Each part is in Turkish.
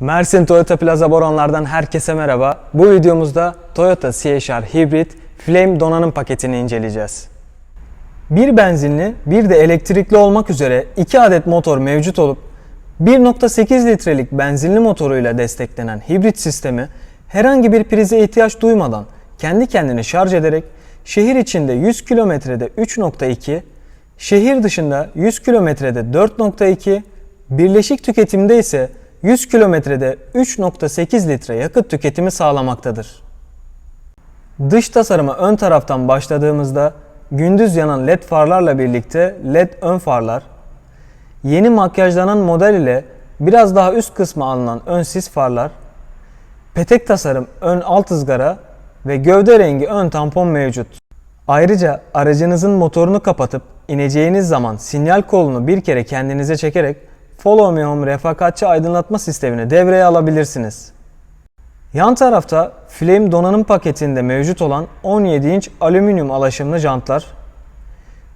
Mersin Toyota Plaza Boranlar'dan herkese merhaba. Bu videomuzda Toyota CHR Hybrid Flame donanım paketini inceleyeceğiz. Bir benzinli, bir de elektrikli olmak üzere iki adet motor mevcut olup 1.8 litrelik benzinli motoruyla desteklenen hibrit sistemi herhangi bir prize ihtiyaç duymadan kendi kendini şarj ederek şehir içinde 100 kilometrede 3.2, şehir dışında 100 kilometrede 4.2, birleşik tüketimde ise 100 kilometrede 3.8 litre yakıt tüketimi sağlamaktadır. Dış tasarıma ön taraftan başladığımızda gündüz yanan led farlarla birlikte led ön farlar, yeni makyajlanan model ile biraz daha üst kısma alınan ön sis farlar, petek tasarım ön alt ızgara ve gövde rengi ön tampon mevcut. Ayrıca aracınızın motorunu kapatıp ineceğiniz zaman sinyal kolunu bir kere kendinize çekerek Follow Me Home refakatçi aydınlatma sistemini devreye alabilirsiniz. Yan tarafta Flame donanım paketinde mevcut olan 17 inç alüminyum alaşımlı jantlar,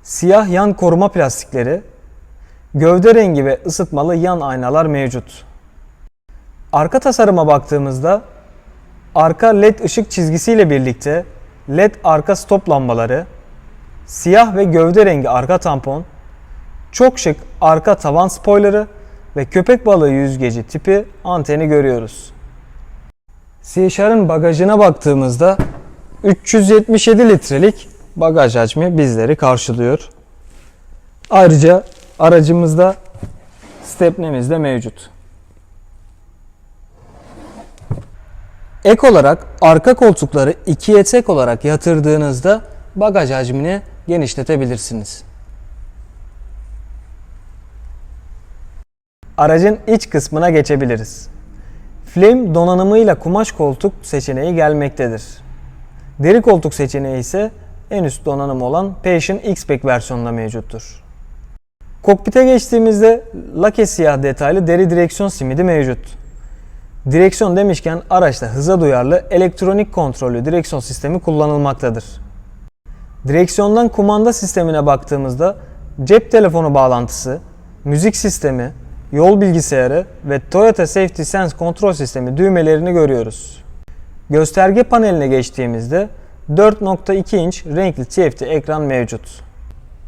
siyah yan koruma plastikleri, gövde rengi ve ısıtmalı yan aynalar mevcut. Arka tasarıma baktığımızda arka led ışık çizgisiyle birlikte led arka stop lambaları, siyah ve gövde rengi arka tampon, çok şık arka tavan spoilerı ve köpek balığı yüzgeci tipi anteni görüyoruz. CHR'ın bagajına baktığımızda 377 litrelik bagaj hacmi bizleri karşılıyor. Ayrıca aracımızda stepnemiz de mevcut. Ek olarak arka koltukları ikiye tek olarak yatırdığınızda bagaj hacmini genişletebilirsiniz. Aracın iç kısmına geçebiliriz. Flame donanımıyla kumaş koltuk seçeneği gelmektedir. Deri koltuk seçeneği ise en üst donanım olan Passion X-Pack versiyonunda mevcuttur. Kokpite geçtiğimizde lake siyah detaylı deri direksiyon simidi mevcut. Direksiyon demişken araçta hıza duyarlı elektronik kontrollü direksiyon sistemi kullanılmaktadır. Direksiyondan kumanda sistemine baktığımızda cep telefonu bağlantısı, müzik sistemi, yol bilgisayarı ve Toyota Safety Sense kontrol sistemi düğmelerini görüyoruz. Gösterge paneline geçtiğimizde 4.2 inç renkli TFT ekran mevcut.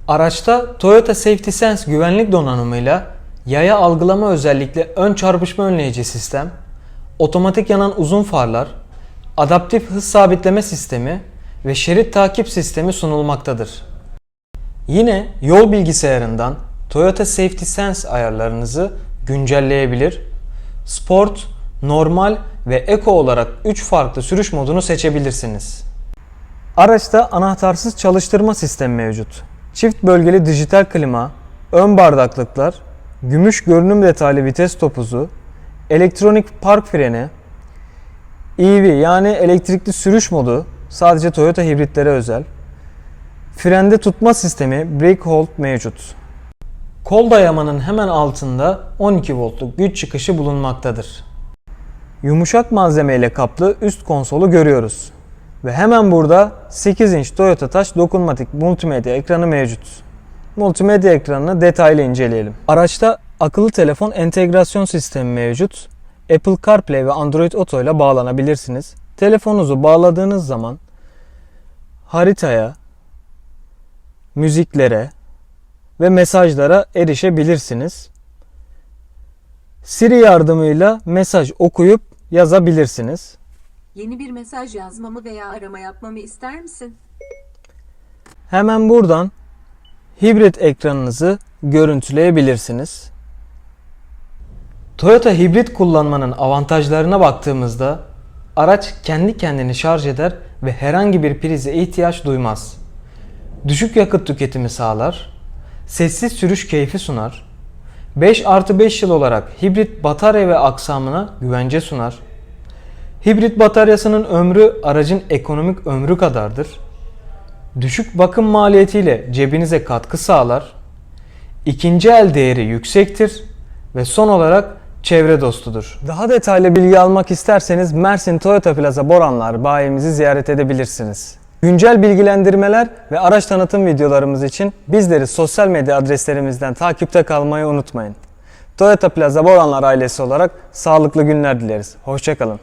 Araçta Toyota Safety Sense güvenlik donanımıyla yaya algılama özellikle ön çarpışma önleyici sistem, otomatik yanan uzun farlar, adaptif hız sabitleme sistemi ve şerit takip sistemi sunulmaktadır. Yine yol bilgisayarından Toyota Safety Sense ayarlarınızı güncelleyebilir, sport, normal ve eco olarak 3 farklı sürüş modunu seçebilirsiniz. Araçta anahtarsız çalıştırma sistemi mevcut. Çift bölgeli dijital klima, ön bardaklıklar, gümüş görünüm detaylı vites topuzu, elektronik park freni, EV yani elektrikli sürüş modu sadece Toyota hibritlere özel, frende tutma sistemi brake hold mevcut. Kol dayamanın hemen altında 12 voltluk güç çıkışı bulunmaktadır. Yumuşak malzeme ile kaplı üst konsolu görüyoruz. Ve hemen burada 8 inç Toyota Touch dokunmatik multimedya ekranı mevcut. Multimedya ekranını detaylı inceleyelim. Araçta akıllı telefon entegrasyon sistemi mevcut. Apple CarPlay ve Android Auto ile bağlanabilirsiniz. Telefonunuzu bağladığınız zaman haritaya, müziklere, ve mesajlara erişebilirsiniz. Siri yardımıyla mesaj okuyup yazabilirsiniz. Yeni bir mesaj yazmamı veya arama yapmamı ister misin? Hemen buradan hibrit ekranınızı görüntüleyebilirsiniz. Toyota hibrit kullanmanın avantajlarına baktığımızda araç kendi kendini şarj eder ve herhangi bir prize ihtiyaç duymaz. Düşük yakıt tüketimi sağlar, sessiz sürüş keyfi sunar. 5 artı 5 yıl olarak hibrit batarya ve aksamına güvence sunar. Hibrit bataryasının ömrü aracın ekonomik ömrü kadardır. Düşük bakım maliyetiyle cebinize katkı sağlar. İkinci el değeri yüksektir ve son olarak çevre dostudur. Daha detaylı bilgi almak isterseniz Mersin Toyota Plaza Boranlar bayimizi ziyaret edebilirsiniz. Güncel bilgilendirmeler ve araç tanıtım videolarımız için bizleri sosyal medya adreslerimizden takipte kalmayı unutmayın. Toyota Plaza Boranlar ailesi olarak sağlıklı günler dileriz. Hoşçakalın.